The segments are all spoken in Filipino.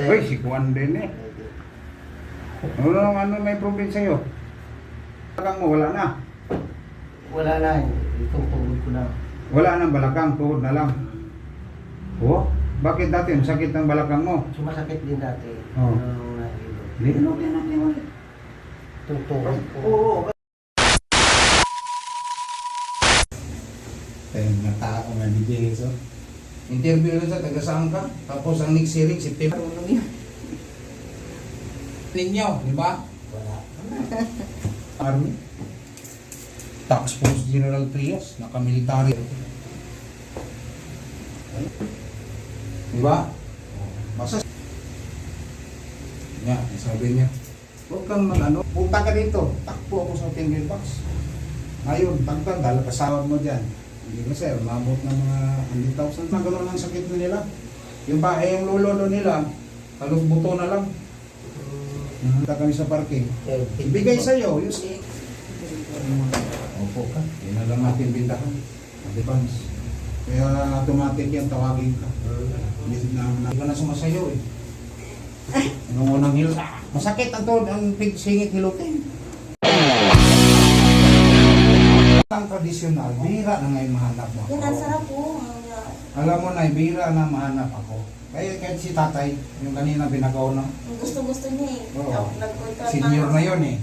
Uy, si Juan din eh. Ano naman ano may problem sa'yo? Balakang mo, wala na. Wala na, itong tungkol ko na. Wala nang balakang, tuhod na lang. Oh, bakit dati ang sakit ng balakang mo? Sumasakit din dati. Oo. Lino, lino, lino. Itong tungkol ko. Oo. Ayun, na tao nga ni Jason. Interview lang sa taga saan ka? Tapos ang next hearing, September. Ninyo, di ba? Wala. Army. Tax Force General Trias, naka-military. Di ba? Basta niya, sabi niya, huwag kang mag ano, punta ka dito, takbo ako sa finger box. Ngayon, tagtag, dahil kasawad mo dyan. Hindi ko sir, umabot ng mga 100,000 na gano'n ang sakit na nila. Yung pa, eh, yung lolo nila, halos buto na lang. Nahanda kami sa parking. Ibigay sa'yo, yung si... Opo ka, yun na lang natin bindahan. Advance. Kaya automatic yan, tawagin ka. Hindi na, na, na sumasayaw eh. Nung unang hilo, masakit ang to, ang singit hilutin. Ang tradisyonal, bihira na ngayon mahanap mo Yan, ang sarap po. Alam mo na, bihira na mahanap ako. Kaya kahit si tatay, yung kanina binagaw na, gusto-gusto niya eh. Oo. Senior na yon eh.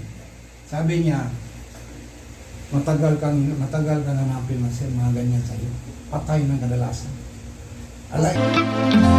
Sabi niya, matagal kang matagal ka nanapin ng mga ganyan sa'yo. Patay ng kadalasan. Alay.